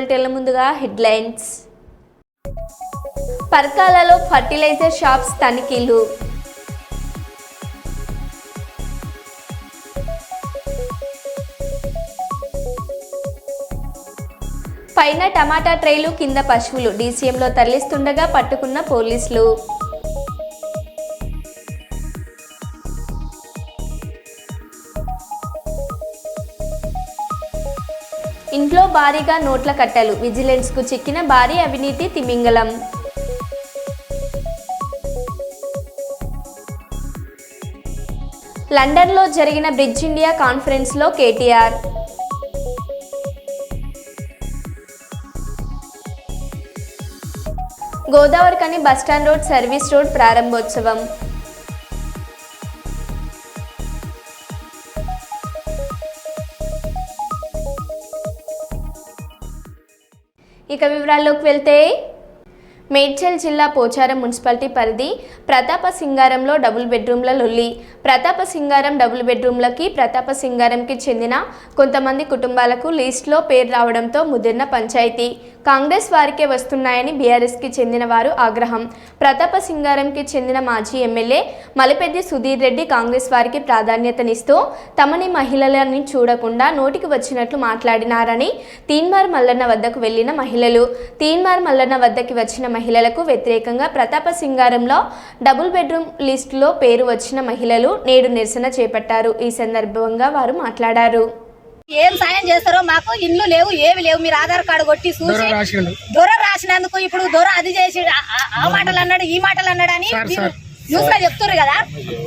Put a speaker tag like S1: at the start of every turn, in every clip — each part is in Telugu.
S1: బులెటిన్ల ముందుగా హెడ్లైన్స్. పర్కాలలో ఫర్టిలైజర్ షాప్స్ తనిఖీలు. పైన టమాటా ట్రైలు కింద పశువులు డీసీఎంలో తరలిస్తుండగా పట్టుకున్న పోలీసులు. భారీగా నోట్ల కట్టలు. విజిలెన్స్కు చిక్కిన భారీ అవినీతి తిమింగలం లండన్లో జరిగిన బ్రిడ్జ్ ఇండియా కాన్ఫరెన్స్లో KTR. Godavarikhani bus stand road service road ప్రారంభోత్సవం. ఇక వివరాల్లోకి వెళ్తే మేడ్చల్ జిల్లా పోచారం మున్సిపాలిటీ పరిధి ప్రతాప సింగారంలో డబుల్ బెడ్రూమ్ల లొల్లి. ప్రతాప సింగారం డబుల్ బెడ్రూమ్లకి ప్రతాప సింగారంకి చెందిన కొంతమంది కుటుంబాలకు లీస్ట్లో పేరు రావడంతో ముదిరిన పంచాయతీ. కాంగ్రెస్ వారికే వస్తున్నాయని బీఆర్ఎస్కి చెందిన వారు ఆగ్రహం. ప్రతాప సింగారంకి చెందిన మాజీ ఎమ్మెల్యే మలిపెద్ది సుధీర్ రెడ్డి కాంగ్రెస్ వారికి ప్రాధాన్యతనిస్తూ తమని మహిళలని చూడకుండా నోటికి వచ్చినట్లు మాట్లాడినారని తీన్మార్ మల్లన్న వద్దకు వెళ్ళిన మహిళలు. తీన్మార్ మల్లన్న వద్దకి వచ్చిన మహిళలకు వ్యతిరేకంగా ప్రతాప సింగారంలో డబుల్ బెడ్రూమ్ లిస్టులో పేరు వచ్చిన మహిళలు నేడు నిరసన చేపట్టారు. ఈ సందర్భంగా వారు మాట్లాడారు.
S2: ఏం సాయం చేస్తారో మాకు ఇల్లు లేవు ఏవి లేవు. మీరు ఆధార్ కార్డు కొట్టి చూసి దొర రాసినందుకు ఇప్పుడు దొర అది చేసి ఆ- మాటలు అన్నాడు ఈ మాటలు అన్నాడు అని న్యూస్లో చెప్తున్నారు కదా.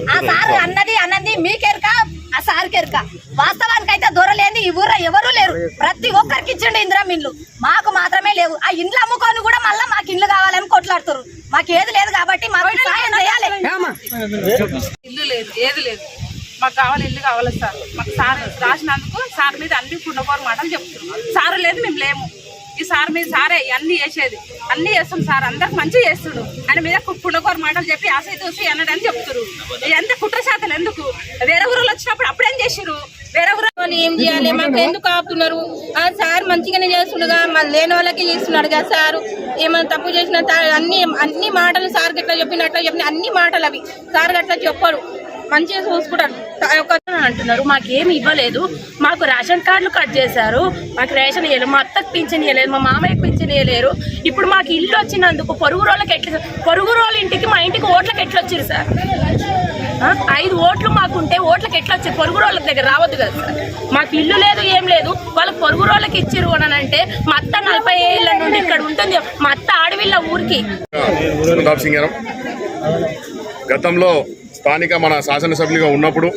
S2: ఆ సార్ అన్నది అన్నది మీకెరక? ఆ సార్ కెరక వాస్తవానికి అయితే దొరలేంది ఈ ఊర్లో ఎవరు లేరు. ప్రతి ఒక్కరికి ఇచ్చిండు ఇందిరా ఇండ్లు. మాకు మాత్రమే లేవు. ఆ ఇండ్లు అమ్ముకొని కూడా మళ్ళీ మాకు ఇండ్లు కావాలని కొట్లాడుతారు మాకు ఏది లేదు కాబట్టి మాకు సాయం చేయాలి.
S3: ఇల్లు లేదు ఏది లేదు. మాకు కావాలి ఇల్లు కావాలి సార్? మాకు సార్ రాసినందుకు సార్ మీద అన్ని పుండకోరు మాటలు చెప్తున్నాం సార్ లేదు మేము లేము. ఈ సార్ మీద సారే అన్ని చేసేది. అన్ని చేస్తాం సార్ అందరికి మంచిగా చేస్తుడు ఆయన మీద పుండకోరు మాటలు చెప్పి ఆశ తోసి అన్నదని చెప్తున్నారు. ఎంత కుట్ర శాతం ఎందుకు? వేరే ఊరు వచ్చినప్పుడు అప్పుడేం చేసిరు వేరే ఊరు
S4: ఏం చేయాలి? మాకు ఎందుకు ఆపుతున్నారు? ఆ సార్ మంచిగానే చేస్తుండగా మన లేని వాళ్ళకి చేస్తున్నాడు కదా సార్. ఏమైనా తప్పు చేసిన అన్ని అన్ని మాటలు సార్ గట్లా చెప్పిన అట్లా చెప్పిన అన్ని మాటలు అవి. సార్ గట్లా చెప్పరు. మంచిగా చూసుకుంటారు.
S5: అంటున్నారు మాకు ఇవ్వలేదు. మాకు రేషన్ కార్డులు కట్ చేశారు. మాకు రేషన్ ఇవ్వలేదు మా అత్తకు పింఛన్ ఇవ్వలేదు మా మామయ్యకి పింఛన్ ఇవ్వలేరు ఇప్పుడు మాకు ఇల్లు వచ్చినందుకు పొరుగు రోళ్ళకి ఎట్లా పొరుగు రోజుల ఇంటికి మా ఇంటికి ఓట్లకి ఎట్లా వచ్చారు సార్? ఐదు ఓట్లు మాకుంటే ఓట్లకి ఎట్లా వచ్చారు? పొరుగు రోజుల దగ్గర రావద్దు కదా సార్. మాకు ఇల్లు లేదు ఏం లేదు. వాళ్ళకి పొరుగు రోళ్ళకి ఇచ్చారు అని అంటే మా అత్త నలభై ఏళ్ళ నుండి ఇక్కడ ఉంటుంది. మా అత్త ఆడవిళ్ళ ఊరికి.
S6: గతంలో స్థానిక మన శాసనసభ్యులుగా ఉన్నప్పుడు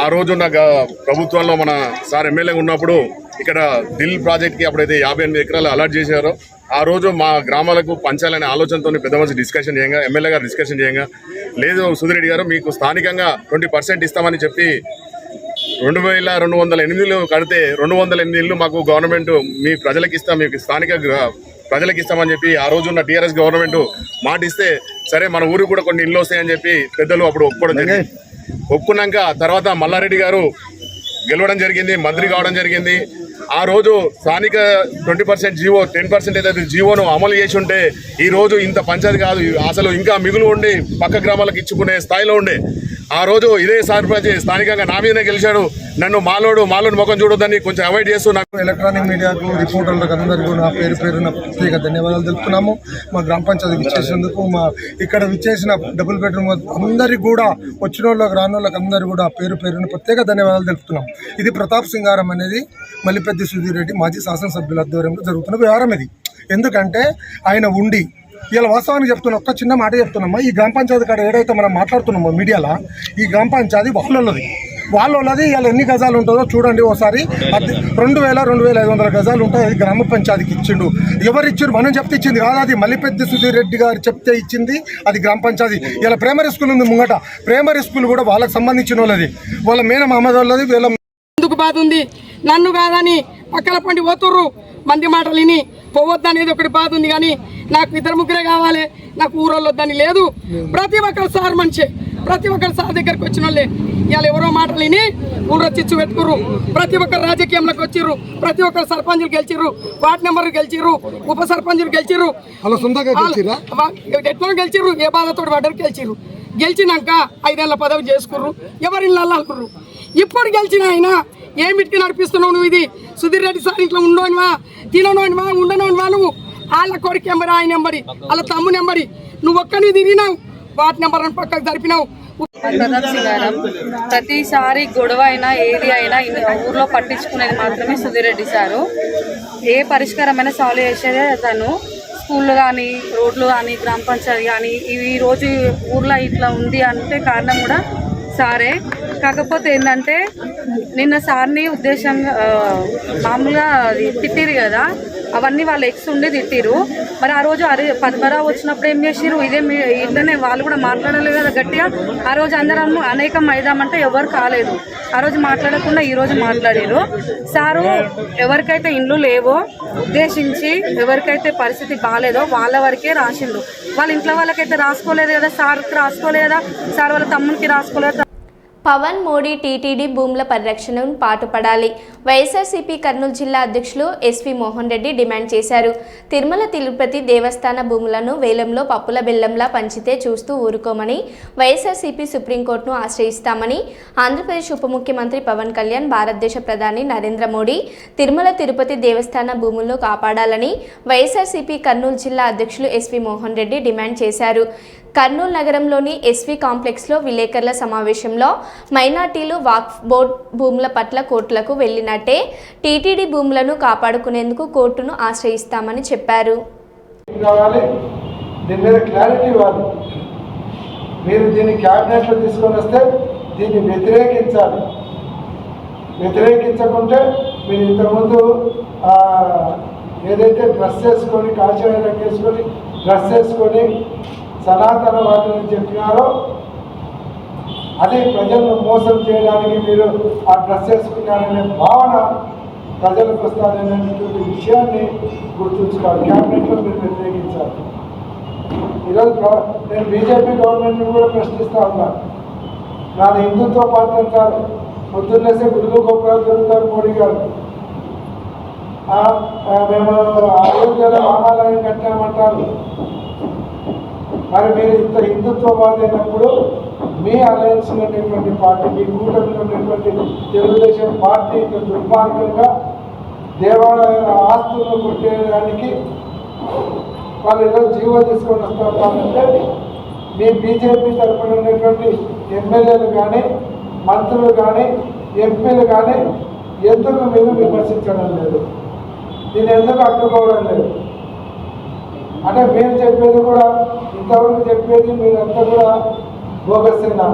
S6: ఆ రోజున్న గ- ప్రభుత్వంలో మన సార్ ఎమ్మెల్యేగా ఉన్నప్పుడు ఇక్కడ దిల్ ప్రాజెక్ట్కి అప్పుడైతే యాభై ఎనిమిది ఎకరాలు అలాట్ చేశారో. ఆ రోజు మా గ్రామాలకు పంచాలనే ఆలోచనతో పెద్ద మంచి డిస్కషన్ చేయంగా ఎమ్మెల్యే గారు డిస్కషన్ చేయంగా లేదు సుధిరెడ్డి గారు మీకు స్థానికంగా ట్వంటీ పర్సెంట్ ఇస్తామని చెప్పి రెండు వేల రెండు వందల ఎనిమిదిలు కడితే రెండు వందల ఎనిమిది మాకు గవర్నమెంట్ మీ ప్రజలకు ఇస్తాం మీకు స్థానిక ప్రజలకు ఇస్తామని చెప్పి ఆ రోజున్న టీఆర్ఎస్ గవర్నమెంట్ మాట ఇస్తే సరే మన ఊరికి కూడా కొన్ని ఇల్లు వస్తాయని చెప్పి పెద్దలు అప్పుడు ఒప్పుకోవడం జరిగింది. ఒప్పుకున్నాక తర్వాత మల్లారెడ్డి గారు గెలవడం జరిగింది మంత్రి కావడం జరిగింది. ఆ రోజు స్థానిక twenty percent GO ten percent ఏదైతే జీవోను అమలు చేసి ఉంటే ఈ రోజు ఇంత పంచాయతీ కాదు. అసలు ఇంకా మిగులు ఉండి పక్క గ్రామాలకు ఇచ్చుకునే స్థాయిలో ఉండే. ఆ రోజు ఇదే సర్పంచ్ స్థానికంగా నా మీదనే గెలిచాడు. నన్ను మాలోడు మాలోడు ముఖం చూడొద్దని కొంచెం అవాయిడ్ చేస్తూ నాకు
S7: ఎలక్ట్రానిక్ మీడియాకు రిపోర్టర్లకు అందరికీ నా పేరు పేరున ప్రత్యేక ధన్యవాదాలు తెలుపుతున్నాము. మా గ్రామ పంచాయతీ ఇచ్చేసేందుకు మా ఇక్కడ విచ్చేసిన డబుల్ బెడ్రూమ్ అందరికీ కూడా వచ్చిన వాళ్ళకి రాని వాళ్ళకి అందరూ కూడా పేరు పేరున ప్రత్యేక ధన్యవాదాలు తెలుపుతున్నాం ఇది ప్రతాప్ సింగారం అనేది. పెద్ద సుధీర్ రెడ్డి మాజీ శాసనసభ్యుల ఆధ్వర్యంలో జరుగుతున్న వ్యవహారం ఇది. ఎందుకంటే ఆయన ఉండి ఇలా వాస్తవానికి చెప్తున్నా ఒక్క చిన్న మాట చెప్తున్నామా? ఈ గ్రామ పంచాయతీ కాడ ఏదైతే మనం మాట్లాడుతున్నామో మీడియాలో ఈ గ్రామ పంచాయతీ వాళ్ళది వాళ్ళది ఇలా ఎన్ని గజాలు ఉంటుందో చూడండి ఒకసారి అది రెండు వేల రెండు వేల ఐదు వందల గజాలు ఉంటాయి. అది గ్రామ పంచాయతీకి ఇచ్చిండు. ఎవరు ఇచ్చిండు? మనం చెప్తే ఇచ్చింది కాదు అది. మల్లిపెద్ది సుధీర్ రెడ్డి గారు చెప్తే ఇచ్చింది అది గ్రామ పంచాయతీ. ఇలా ప్రైమరీ స్కూల్ ఉంది ముంగట. ప్రైమరీ స్కూల్ కూడా వాళ్ళకి సంబంధించిన వాళ్ళది వాళ్ళ మేన మహమ్మద్ వాళ్ళది వీళ్ళ
S8: ఎందుకు బాధ ఉంది? నన్ను కాదని పక్కల పండి పోతుర్రు. మంది మాటలు విని పోవద్దు అనేది ఒకటి బాధ ఉంది కానీ నాకు ఇద్దరు ముగ్గురే కావాలి. నాకు ఊరోళ్ళు వద్దని లేదు. ప్రతి ఒక్కరు సార్ మంచి ప్రతి ఒక్కరు సార్ దగ్గరికి వచ్చిన వాళ్ళే. ఇవాళ ఎవరో మాటలు విని ఊళ్ళో చిచ్చు పెట్టుకుర్రు. ప్రతి ఒక్కరు రాజకీయంలోకి వచ్చిర్రు. ప్రతి ఒక్కరు సర్పంచులు గెలిచిర్రు. Ward number గెలిచిర్రు. ఉప సర్పంచులు గెలిచిర్రు. ఎట్లా గెలిచిర్రు? ఏ బాధతో పడ్డారు గెలిచిర్రు. గెలిచినాక ఐదేళ్ళ పదవి చేసుకుర్రు. ఎవరి ఇళ్ళల్లో అనుకుర్రు ఇప్పుడు గెలిచిన ఆయన? ఏమిటికి నడిపిస్తున్నావు నువ్వు ఇది? సుధీర్ రెడ్డి సార్ ఇంట్లో ఉండోనివా తిననోనివా? ఉండనోనివా నువ్వు? వాళ్ళ కొడుకు నెంబడి ఆయన నెంబడి వాళ్ళ తమ్ము నెంబడి నువ్వు ఒక్కని తిరిగినావు. వాటి నెంబర్ అని పక్కకు జరిపినావు.
S9: ప్రతిసారి గొడవ అయినా ఏది అయినా ఊర్లో పట్టించుకునేది మాత్రమే సుధీర్ రెడ్డి సారు. ఏ పరిష్కారమైనా సాల్వ్ చేసేదే తను. స్కూళ్ళు కానీ రోడ్లు కానీ గ్రామ పంచాయతీ కానీ ఇవి ఈ రోజు ఊర్లో ఇట్లా ఉంది అంటే కారణం కూడా సారే. కాకపోతే ఏంటంటే నిన్న సార్ని ఉద్దేశంగా మామూలుగా అది తిట్టిరు కదా అవన్నీ వాళ్ళ ఎక్స్ ఉండి తిట్టిరు మరి ఆ రోజు అరే పద్మరావు వచ్చినప్పుడు ఏం చేసిరు ఇదే ఇట్లనే వాళ్ళు కూడా మాట్లాడలేదు కదా గట్టిగా. ఆ రోజు అందరం అనేకం అయిదామంటే ఎవరు కాలేదు. ఆ రోజు మాట్లాడకుండా ఈ రోజు మాట్లాడారు సారు ఎవరికైతే ఇండ్లు లేవో ఉద్దేశించి ఎవరికైతే పరిస్థితి బాగాలేదో వాళ్ళ వరకే రాసిండు వాళ్ళ ఇంట్లో వాళ్ళకైతే రాసుకోలేదు కదా సార్కి రాసుకోలేదా సార్ వాళ్ళ తమ్మునికి రాసుకోలేదు
S1: పవన్ మోడీ టీటీడీ భూముల పరిరక్షణను పాటుపడాలి. వైఎస్ఆర్సీపీ కర్నూలు జిల్లా అధ్యక్షులు ఎస్వి మోహన్ రెడ్డి డిమాండ్ చేశారు. తిరుమల తిరుపతి దేవస్థాన భూములను వేలంలో పప్పుల బెల్లంలా పంచితే చూస్తూ ఊరుకోమని వైఎస్ఆర్సీపీ సుప్రీంకోర్టును ఆశ్రయిస్తామని ఆంధ్రప్రదేశ్ ఉప ముఖ్యమంత్రి పవన్ కళ్యాణ్ భారతదేశ ప్రధాని నరేంద్ర మోడీ తిరుమల తిరుపతి దేవస్థాన భూములను కాపాడాలని వైఎస్ఆర్సీపీ కర్నూలు జిల్లా అధ్యక్షులు ఎస్వి మోహన్ రెడ్డి డిమాండ్ చేశారు. కర్నూలు నగరంలోని ఎస్వి కాంప్లెక్స్లో విలేకరుల సమావేశంలో మైనార్టీలు వాక్ఫ్ బోర్డ్ భూముల పట్ల కోర్టులకు వెళ్ళినట్టే టీటీడీ భూములను కాపాడుకునేందుకు కోర్టును ఆశ్రయిస్తామని చెప్పారు.
S10: మీరు దీన్ని క్యాబినెట్లో తీసుకొని వస్తే దీన్ని వ్యతిరేకించాలి. వ్యతిరేకించకుంటే మీరు ఇంతకుముందు ఏదైతే డ్రెస్ చేసుకొని కాషాయ రంగు వేసుకొని డ్రెస్ చేసుకొని సనాతనవాదులని చెప్పినారో అది ప్రజలను మోసం చేయడానికి మీరు ఆ డ్రెస్ వేసుకున్నారనే భావన ప్రజలకు వస్తారనేటువంటి విషయాన్ని గుర్తుంచుకోవాలి. క్యాబినెట్లో మీరు వ్యతిరేకించాలి. ఈరోజు నేను బీజేపీ గవర్నమెంట్ని కూడా ప్రశ్నిస్తా ఉన్నాను నాది హిందుత్వ పార్టీ అంటారు. పొద్దున్నేసే గుళ్ళు గొప్పలు జరుగుతారు మోడీ గారు. మేము అయోధ్యలో రామాలయం కట్టామంటారు. మరి మీరు ఇంత హిందుత్వవాది అయినప్పుడు మీ అలయన్స్ ఉన్నటువంటి పార్టీ మీ కూటమిలో ఉన్నటువంటి తెలుగుదేశం పార్టీ ఇంత దుర్మార్గంగా దేవాలయాల ఆస్తులను కొట్టేయడానికి వాళ్ళు ఏదో జీవో తీసుకొని వస్తారంటే మీ బీజేపీ తరఫున ఉన్నటువంటి ఎమ్మెల్యేలు కానీ మంత్రులు కానీ ఎంపీలు కానీ ఎందుకు మీరు విమర్శించడం లేదు? దీన్ని ఎందుకు అడ్డుకోవడం లేదు? అంటే మీరు చెప్పేది కూడా ఇంతవరకు చెప్పేది మీరంతా కూడా బోగస్సేనా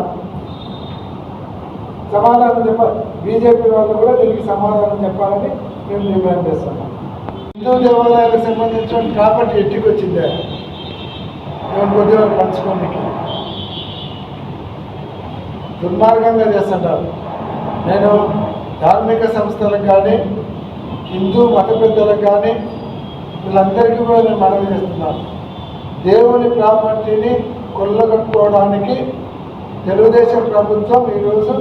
S10: సమాధానం చెప్పాలి బీజేపీ వాళ్ళు కూడా దీనికి సమాధానం చెప్పాలని మేము డిమాండ్ చేస్తున్నాం. హిందూ దేవాలయాలకు సంబంధించిన ప్రాపర్టీ ఎట్టికి వచ్చిందే మేము కొద్దిగా పంచుకోనికి దుర్మార్గంగా చేస్తుంటారు. నేను ధార్మిక సంస్థలకు కానీ హిందూ మత పెద్దలకు కానీ వీళ్ళందరికీ కూడా నేను మనవి చేస్తున్నాను. దేవుని ప్రాపర్టీని కొల్లగట్టుకోవడానికి తెలుగుదేశం ప్రభుత్వం ఈరోజు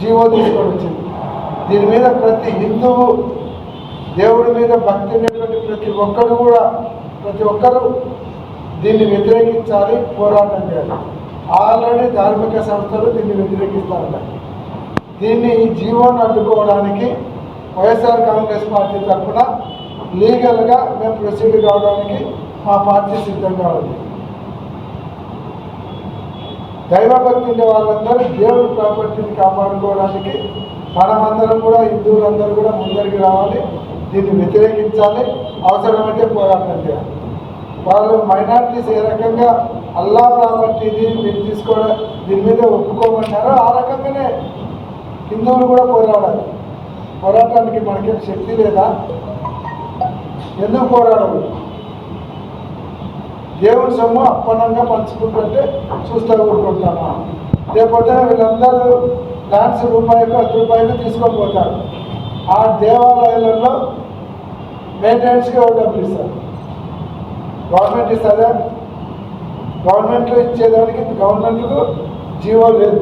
S10: జీవో తీసుకొని వచ్చింది దీని మీద ప్రతి హిందువు దేవుడి మీద భక్తి ఉన్నటువంటి ప్రతి ఒక్కరు కూడా ప్రతి ఒక్కరూ దీన్ని వ్యతిరేకించాలి పోరాటం చేయాలి. ఆల్రెడీ ధార్మిక సంస్థలు దీన్ని వ్యతిరేకిస్తారట. దీన్ని ఈ జీవోను అడ్డుకోవడానికి వైఎస్ఆర్ కాంగ్రెస్ పార్టీ తరఫున లీగల్గా మేము ప్రొసీడ్ కావడానికి మా పార్టీ సిద్ధంగా ఉంది. దైవభక్తి ఉండే వాళ్ళందరూ దేవుడి ప్రాపర్టీని కాపాడుకోవడానికి మనమందరం కూడా హిందువులందరూ కూడా ముందరికి రావాలి దీన్ని వ్యతిరేకించాలి అవసరమైతే పోరాటం చేయాలి. వాళ్ళు మైనార్టీస్ ఏ రకంగా అల్లా ప్రాపర్టీ ఇది మీరు తీసుకోవడం దీని మీద ఒప్పుకోమన్నారో ఆ రకంగానే హిందువులు కూడా పోరాడాలి. పోరాటానికి మనకేం శక్తి లేదా? ఎందుకు పోరాడము? దేవుని సొమ్ము అప్పనంగా పంచుకుంటుంటే చూస్తూ ఊరుకుంటామా లేకపోతే వీళ్ళందరూ డాన్స్ రూపాయలు పది రూపాయలు తీసుకొని పోతారు ఆ దేవాలయాలలో మెయింటెనెన్స్కి ఒక డబ్బులు ఇస్తారు. గవర్నమెంట్ ఇస్తుందా గవర్నమెంట్లో ఇచ్చేదానికి గవర్నమెంట్కు జీవో లేదు.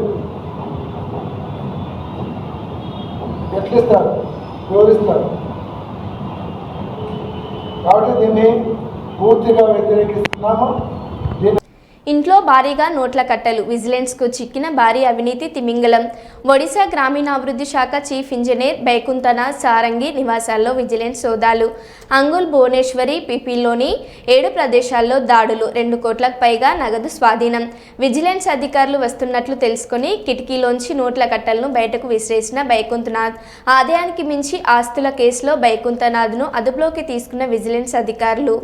S10: ఎట్లిస్తారు? ఎవరిస్తారు? కాబట్టి దీన్ని పూర్తిగా వ్యతిరేకిస్తున్నాము.
S1: ఇంట్లో భారీగా నోట్ల కట్టలు విజిలెన్స్కు చిక్కిన భారీ అవినీతి తిమింగలం ఒడిశా గ్రామీణాభివృద్ధి శాఖ చీఫ్ ఇంజనీర్ బైకుంతన సారంగి నివాసాల్లో విజిలెన్స్ సోదాలు. అంగుల్ భువనేశ్వరి పిపిలోని ఏడు ప్రదేశాల్లో దాడులు రెండు కోట్లకు పైగా నగదు స్వాధీనం. విజిలెన్స్ అధికారులు వస్తున్నట్లు తెలుసుకొని కిటికీలోంచి నోట్ల కట్టలను బయటకు విసిరేసిన బైకుంతనాథ్ ఆదాయానికి మించి ఆస్తుల కేసులో బైకుంతనాథ్ను అదుపులోకి తీసుకున్న విజిలెన్స్ అధికారులు.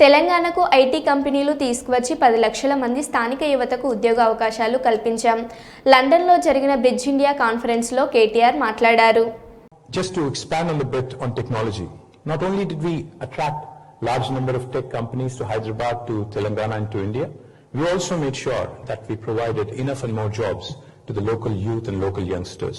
S1: తెలంగాణకు ఐటీ కంపెనీలు తీసుకువచ్చి పది లక్షల మంది స్థానిక యువతకు ఉద్యోగ అవకాశాలు కల్పించాం లండన్లో జరిగిన బ్రిడ్జ్ ఇండియా కాన్ఫరెన్స్లో కేటీఆర్ మాట్లాడారు
S11: Just to expand on the bit on technology, not only did we attract large number of tech companies to Hyderabad, to Telangana and to India, we also made sure that we provided enough and more jobs to the local youth and local youngsters.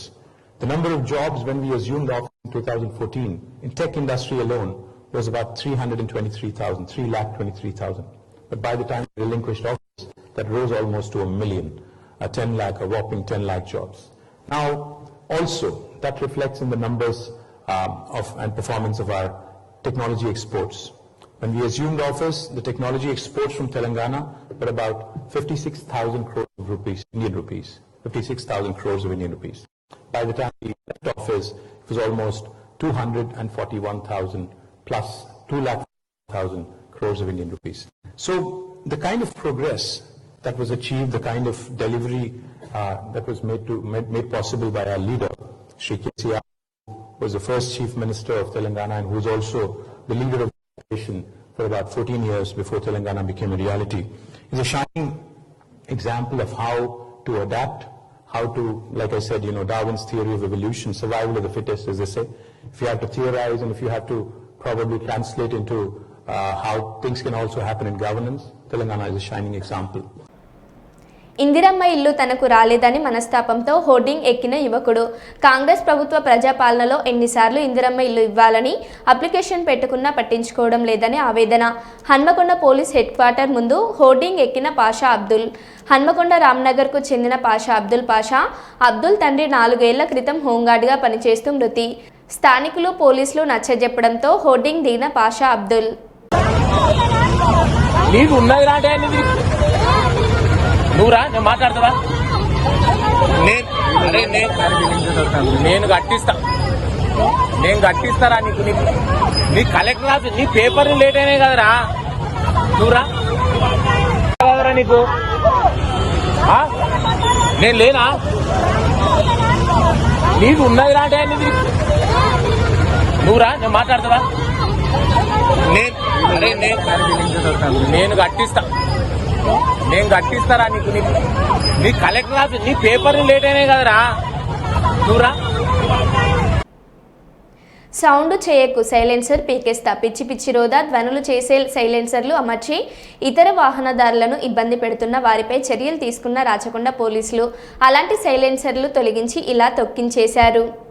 S11: The number of jobs when we assumed office in 2014 in tech industry alone was about 323,000, 3,23,000. But by the time we relinquished office, that rose almost to a million, a 10 lakh, a whopping 10 lakh jobs. Now, also, that reflects in the numbers um, of and performance of our technology exports. When we assumed office, the technology exports from Telangana were about 56,000 crores of rupees, Indian rupees, 56,000 crores of Indian rupees. By the time we left office, it was almost 241,000 plus 2,000 crores of Indian rupees. So the kind of progress that was achieved, the kind of delivery uh, that was made, to, made, made possible by our leader, Sri KCR, was the first chief minister of Telangana and who was also the leader of the nation for about 14 years before Telangana became a reality, is a shining example of how to adapt, how to, like I said, you know, Darwin's theory of evolution, survival of the fittest, as they say. If you have to theorize and if you have to probably translate into uh, how things can also happen in governance, Telangana is a shining example.
S1: Indiramma ఇల్లు తనకు రాలేదని మనస్తాపంతో హోర్డింగ్ ఎక్కిన యువకుడు. కాంగ్రెస్ ప్రభుత్వ ప్రజాపాలనలో ఎన్నిసార్లు ఇందిరమ్మ ఇల్లు ఇవ్వాలని అప్లికేషన్ పెట్టుకున్నా పట్టించుకోవడం లేదని ఆవేదన. హన్మకొండ పోలీస్ హెడ్ క్వార్టర్ ముందు హోర్డింగ్ ఎక్కిన పాషా అబ్దుల్. హన్మకొండ రామ్నగర్కు చెందిన పాషా అబ్దుల్ పాషా అబ్దుల్ తండ్రి నాలుగేళ్ళ క్రితం హోంగార్డ్గా పనిచేస్తూ మృతి. స్థానికులు పోలీసులు నచ్చజెప్పడంతో హోర్డింగ్ దిగిన పాషా అబ్దుల్.
S12: నీకు ఉన్నది రాంటే అనేది నువ్వురా నేను మాట్లాడతావా? నేను నేను నేను. కట్టిస్తా. నేను కట్టిస్తారా నీకు? నీకు నీ కలెక్టర్ ఆఫీస్ నీ పేపర్ లేట్ అయినాయి కదరా. నువ్వురా. కదరా నీకు. నేను లేనా? నీకు ఉన్నది రాంటే నువ్వురా? నేను మాట్లాడతావా? నేను అరే నేను నేను కట్టిస్తా. నేను కట్టిస్తారా నీకు? నీకు నీ కలెక్టర్ ఆఫీస్ నీ పేపర్ లేట్ అయినాయి కదరా? నువ్వురా?
S1: సౌండ్ చేయకు సైలెన్సర్ పీకేస్తా. పిచ్చి పిచ్చి రోదా ధ్వనులు చేసే సైలెన్సర్లు అమర్చి ఇతర వాహనదారులను ఇబ్బంది పెడుతున్న వారిపై చర్యలు తీసుకున్న రాచకొండ పోలీసులు. అలాంటి సైలెన్సర్లు తొలగించి ఇలా తొక్కించేశారు.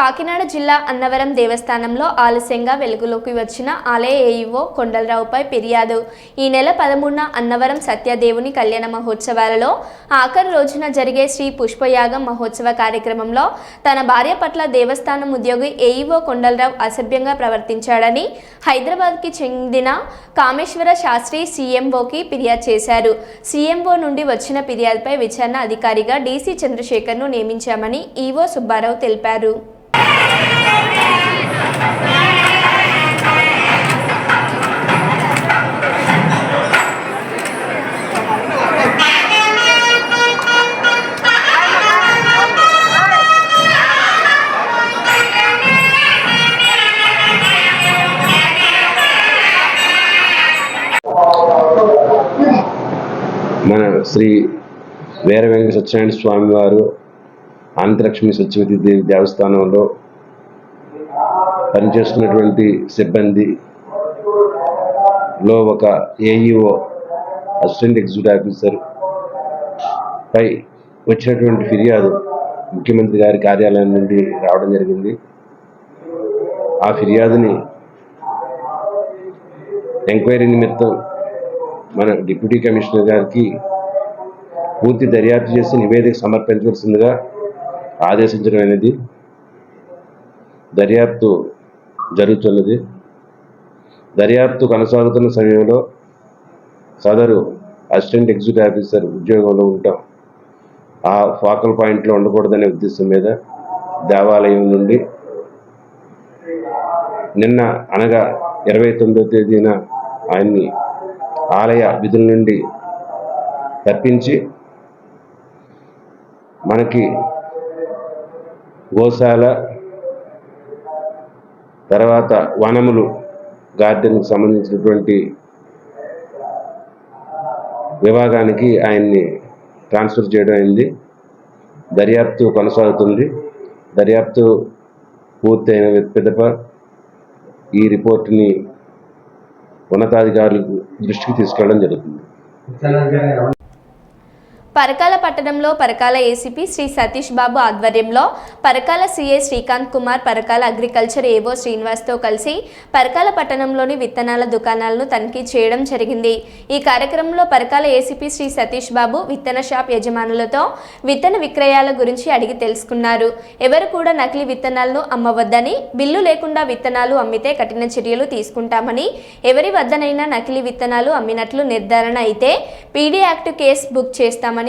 S1: కాకినాడ జిల్లా అన్నవరం దేవస్థానంలో ఆలస్యంగా వెలుగులోకి వచ్చిన ఆలయ ఏఈఓ కొండలరావుపై ఫిర్యాదు. ఈ నెల పదమూడున అన్నవరం సత్యదేవుని కళ్యాణ మహోత్సవాలలో ఆఖరి రోజున జరిగే శ్రీ పుష్పయాగం మహోత్సవ కార్యక్రమంలో తన భార్య పట్ల దేవస్థానం ఉద్యోగి ఏఈఓ కొండలరావు అసభ్యంగా ప్రవర్తించాడని హైదరాబాద్కి చెందిన కామేశ్వర శాస్త్రి సీఎంఓకి ఫిర్యాదు చేశారు. సీఎంఓ నుండి వచ్చిన ఫిర్యాదుపై విచారణ అధికారిగా డీసీ చంద్రశేఖర్ను నియమించామని ఈవో సుబ్బారావు తెలిపారు.
S13: మన శ్రీ వీర వెంకట సత్యనారాయణ స్వామి వారు ఆంధ్రలక్ష్మి సత్యవతి దేవి దేవస్థానంలో పనిచేస్తున్నటువంటి సిబ్బంది లో ఒక ఏఈఓ అసిస్టెంట్ ఎగ్జిక్యూటివ్ ఆఫీసర్ పై వచ్చినటువంటి ఫిర్యాదు ముఖ్యమంత్రి గారి కార్యాలయం నుండి రావడం జరిగింది. ఆ ఫిర్యాదుని ఎంక్వైరీ నిమిత్తం మన డిప్యూటీ కమిషనర్ గారికి పూర్తి దర్యాప్తు చేసి నివేదిక సమర్పించవలసిందిగా ఆదేశించడం అనేది దర్యాప్తు జరుగుతున్నది. దర్యాప్తు కొనసాగుతున్న సమయంలో సదరు అసిస్టెంట్ ఎగ్జిక్యూటివ్ ఆఫీసర్ ఉద్యోగంలో ఉంటాం ఆ ఫోకల్ పాయింట్లో ఉండకూడదనే ఉద్దేశం మీద దేవాలయం నుండి నిన్న అనగా ఇరవై తొమ్మిదో తేదీన ఆయన్ని ఆలయ విధుల నుండి తప్పించి మనకి గోశాల తర్వాత వనములు గార్డెన్కి సంబంధించినటువంటి విభాగానికి ఆయన్ని ట్రాన్స్ఫర్ చేయడం అయింది. దర్యాప్తు కొనసాగుతుంది. దర్యాప్తు పూర్తయిన పిదప ఈ రిపోర్ట్ని ఉన్నతాధికారులకు దృష్టికి తీసుకెళ్ళడం జరుగుతుంది.
S1: పరకాల పట్టణంలో పరకాల ఏసీపీ శ్రీ సతీష్ బాబు ఆధ్వర్యంలో Parakala CA Srikanth Kumar Parakala agriculture AO శ్రీనివాస్తో కలిసి పరకాల పట్టణంలోని విత్తనాల దుకాణాలను తనిఖీ చేయడం జరిగింది. ఈ కార్యక్రమంలో పరకాల ఏసీపీ శ్రీ సతీష్ బాబు విత్తన షాప్ యజమానులతో విత్తన విక్రయాల గురించి అడిగి తెలుసుకున్నారు. ఎవరు కూడా నకిలీ విత్తనాలను అమ్మవద్దని బిల్లు లేకుండా విత్తనాలు అమ్మితే కఠిన చర్యలు తీసుకుంటామని ఎవరి వద్దనైనా నకిలీ విత్తనాలు అమ్మినట్లు నిర్ధారణ అయితే పీడీ యాక్ట్ కేసు బుక్ చేస్తామని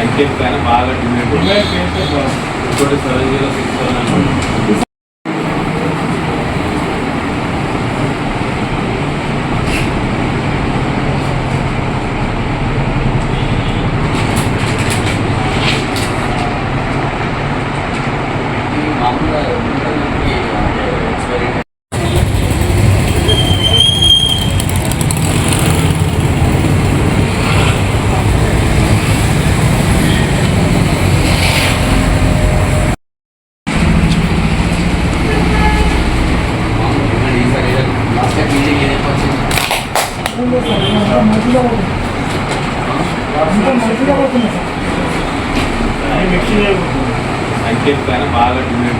S12: సంఖ్యకు పైన బాగా డిమాండ్. ఇంకోటి సెవెన్ జీరో సిక్స్ సెవెన్ సంఖ్యకు పైన బాగా డిమాండ్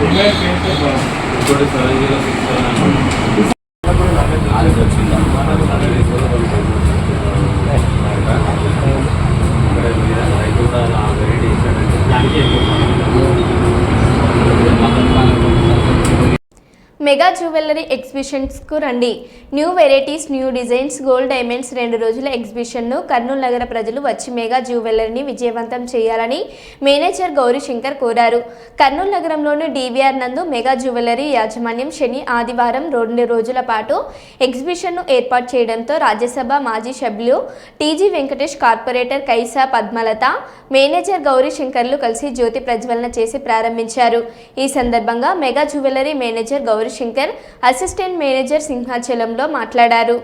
S12: ఇంకోటి seven zero six seven
S1: mega jewellery ఎగ్జిబిషన్స్కు రండి. New varieties new designs gold diamonds రెండు రోజుల ఎగ్జిబిషన్ను కర్నూలు నగర ప్రజలు వచ్చి మెగా జ్యువెలరీని విజయవంతం చేయాలని మేనేజర్ గౌరీశంకర్ కోరారు. కర్నూలు నగరంలోని డీవీఆర్ నందు మెగా జ్యువెలరీ యాజమాన్యం శని ఆదివారం రెండు రోజుల పాటు ఎగ్జిబిషన్ను ఏర్పాటు చేయడంతో రాజ్యసభ మాజీ సభ్యులు TG Venkatesh corporator Kaisa Padmalatha manager గౌరీశంకర్లు కలిసి జ్యోతి ప్రజ్వలన చేసి ప్రారంభించారు. ఈ సందర్భంగా mega jewellery manager Gauri Gaurishankar assistant manager సింహాచలంలో మాట్లాడారు.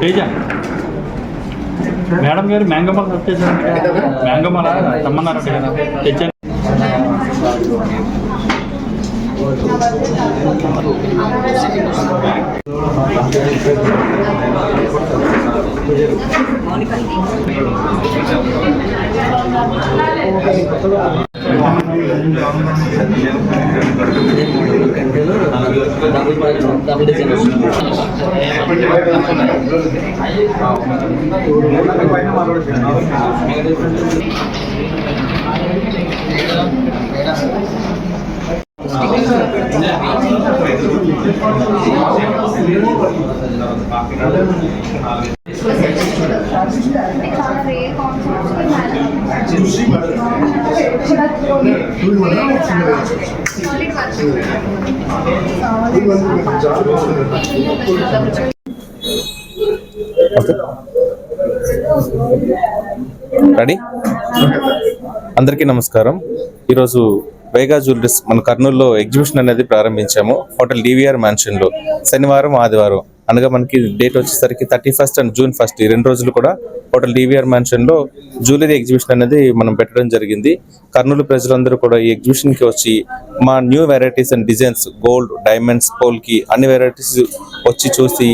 S14: తేజ. మేడం గారు మ్యాంగమాల వచ్చేసారు మ్యాంగమాల తమ్మన్నారట కదా తెచ్చాను చాలా రేర్ కాన్సెప్ట్స్
S12: రెడీ? అందరికీ నమస్కారం. ఈరోజు వేగా జ్యువెలరీస్ మన కర్నూలులో ఎగ్జిబిషన్ అనేది ప్రారంభించాము. హోటల్ డివిఆర్ మ్యాన్షన్లో. శనివారం ఆదివారం అనగా మనకి డేట్ వచ్చేసరికి thirty first and June first ఈ రెండు రోజులు కూడా హోటల్ డివిఆర్ మ్యాన్షన్లో జ్యువెలరీ ఎగ్జిబిషన్ అనేది మనం పెట్టడం జరిగింది. కర్నూలు ప్రజలందరూ కూడా ఈ ఎగ్జిబిషన్కి వచ్చి మా new varieties and designs gold diamonds polki అన్ని వెరైటీస్ వచ్చి చూసి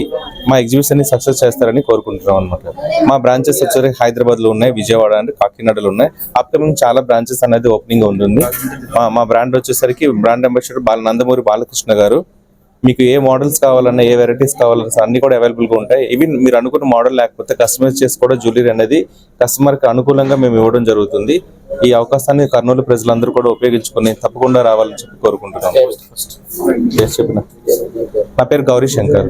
S12: మా ఎగ్జిబిషన్ని సక్సెస్ చేస్తారని కోరుకుంటున్నాం అనమాట మా బ్రాంచెస్ వచ్చేసరికి హైదరాబాద్లో ఉన్నాయి విజయవాడ అండ్ కాకినాడలో ఉన్నాయి. అప్కమింగ్ చాలా బ్రాంచెస్ అనేది ఓపెనింగ్ ఉంటుంది మా మా బ్రాండ్ వచ్చేసరికి బ్రాండ్ అంబాసిడర్ బాల నందమూరి బాలకృష్ణ గారు మీకు ఏ మోడల్స్ కావాలన్నా ఏ వెరైటీస్ కావాలన్నా అన్ని కూడా అవైలబుల్గా ఉంటాయి. ఇవి మీరు అనుకున్న మోడల్ లేకపోతే కస్టమైజ్ చేసి కూడా జ్యువెలరీ అనేది కస్టమర్కి అనుకూలంగా మేము ఇవ్వడం జరుగుతుంది. ఈ అవకాశాన్ని కర్నూలు ప్రజలందరూ కూడా ఉపయోగించుకొని తప్పకుండా రావాలని చెప్పి కోరుకుంటున్నాం చెప్పిన నా పేరు గౌరీ శంకర్.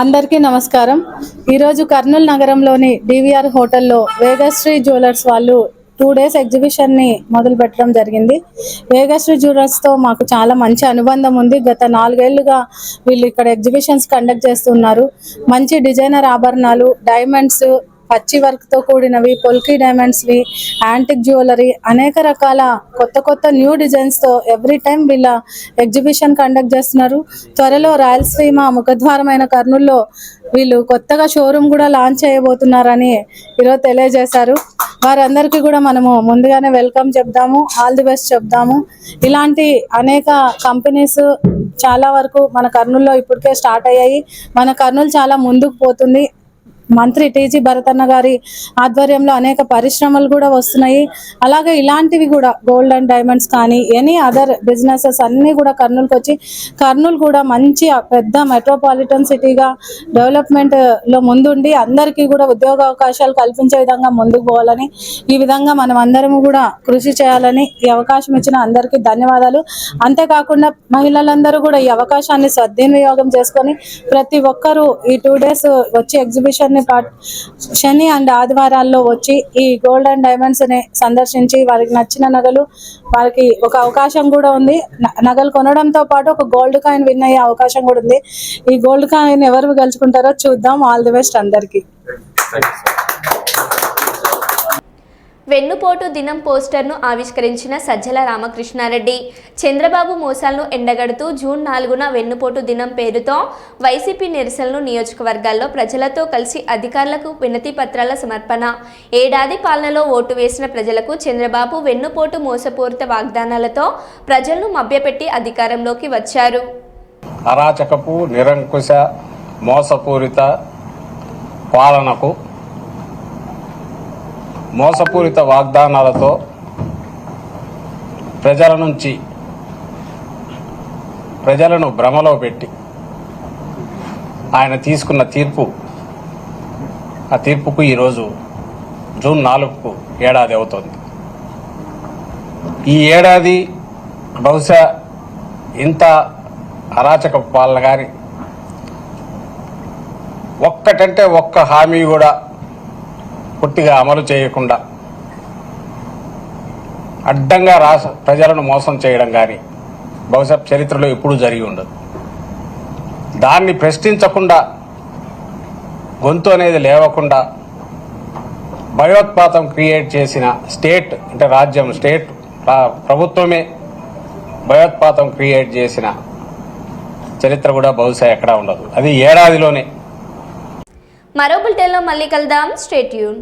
S15: అందరికీ నమస్కారం. ఈరోజు కర్నూలు నగరంలోని డివిఆర్ హోటల్లో వేగశ్రీ జ్యువెలర్స్ వాళ్ళు టూ డేస్ ఎగ్జిబిషన్ని మొదలు పెట్టడం జరిగింది. వేగశ్రీ జ్యువెలర్స్తో మాకు చాలా మంచి అనుబంధం ఉంది. గత నాలుగేళ్ళుగా వీళ్ళు ఇక్కడ ఎగ్జిబిషన్స్ కండక్ట్ చేస్తున్నారు. మంచి డిజైనర్ ఆభరణాలు డైమండ్స్ పచ్చి వర్క్తో కూడినవి పొల్కీ డైమండ్స్ వి యాంటిక్ జ్యువెలరీ అనేక రకాల కొత్త కొత్త న్యూ డిజైన్స్తో ఎవ్రీ టైం వీళ్ళ ఎగ్జిబిషన్ కండక్ట్ చేస్తున్నారు. త్వరలో రాయలసీమ ముఖద్వారమైన కర్నూల్లో వీళ్ళు కొత్తగా షోరూమ్ కూడా లాంచ్ చేయబోతున్నారని ఈరోజు తెలియజేశారు. వారందరికీ కూడా మనము ముందుగానే వెల్కమ్ చెప్దాము ఆల్ ది బెస్ట్ చెప్దాము. ఇలాంటి అనేక కంపెనీస్ చాలా వరకు మన కర్నూలులో ఇప్పటికే స్టార్ట్ అయ్యాయి. మన కర్నూలు చాలా ముందుకు పోతుంది. మంత్రి టీజీ భరతన్న గారి ఆధ్వర్యంలో అనేక పరిశ్రమలు కూడా వస్తున్నాయి. అలాగే ఇలాంటివి కూడా గోల్డ్ అండ్ డైమండ్స్ కానీ ఎనీ అదర్ బిజినెసెస్ అన్నీ కూడా కర్నూలుకి వచ్చి కర్నూలు కూడా మంచి పెద్ద మెట్రోపాలిటన్ సిటీగా డెవలప్మెంట్లో ముందుండి అందరికీ కూడా ఉద్యోగ అవకాశాలు కల్పించే విధంగా ముందుకు పోవాలని ఈ విధంగా మనం అందరము కూడా కృషి చేయాలని ఈ అవకాశం ఇచ్చిన అందరికీ ధన్యవాదాలు. అంతేకాకుండా మహిళలందరూ కూడా ఈ అవకాశాన్ని సద్వినియోగం చేసుకొని ప్రతి ఒక్కరూ ఈ టూ డేస్ వచ్చి ఎగ్జిబిషన్ ని శని అండ్ ఆదివారాల్లో వచ్చి ఈ గోల్డ్ అండ్ డైమండ్స్ని సందర్శించి వారికి నచ్చిన నగలు వారికి ఒక అవకాశం కూడా ఉంది. నగలు కొనడంతో పాటు ఒక గోల్డ్ కాయిన్ విన్ అయ్యే అవకాశం కూడా ఉంది. ఈ గోల్డ్ కాయిన్ ఎవరు గెలుచుకుంటారో చూద్దాం. ఆల్ ది బెస్ట్ అందరికీ.
S1: వెన్నుపోటు దినం పోస్టర్ను ఆవిష్కరించిన సజ్జల రామకృష్ణారెడ్డి. చంద్రబాబు మోసాలను ఎండగడుతూ జూన్ నాలుగున వెన్నుపోటు దినం పేరుతో వైసీపీ నిరసనలు నియోజకవర్గాల్లో ప్రజలతో కలిసి అధికారులకు వినతి పత్రాల సమర్పణ. ఏడాది పాలనలో ఓటు వేసిన ప్రజలకు చంద్రబాబు వెన్నుపోటు మోసపూరిత వాగ్దానాలతో ప్రజలను మభ్యపెట్టి అధికారంలోకి వచ్చారు.
S16: అరాచకపు నిరంకుశ మోసపూరిత పాలనకు మోసపూరిత వాగ్దానాలతో ప్రజల నుంచి ప్రజలను భ్రమలో పెట్టి ఆయన తీసుకున్న తీర్పు ఆ తీర్పుకు ఈరోజు జూన్ నాలుగుకు ఏడాది అవుతుంది. ఈ ఏడాది బహుశా ఇంత అరాచక పాలన కానీ ఒక్కటంటే ఒక్క హామీ కూడా పూర్తిగా అమలు చేయకుండా అడ్డంగా రాష్ట్ర ప్రజలను మోసం చేయడం కానీ బహుశా చరిత్రలో ఎప్పుడూ జరిగి ఉండదు. దాన్ని ప్రశ్నించకుండా గొంతు అనేది లేవకుండా భయోత్పాతం క్రియేట్ చేసిన స్టేట్ అంటే రాజ్యం స్టేట్ ప్రభుత్వమే భయోత్పాతం క్రియేట్ చేసిన చరిత్ర కూడా బహుశా ఎక్కడా ఉండదు. అది ఏడాదిలోనే.
S1: మరో బులెటిన్లో మళ్ళీ కలుద్దాం. స్టేట్యూన్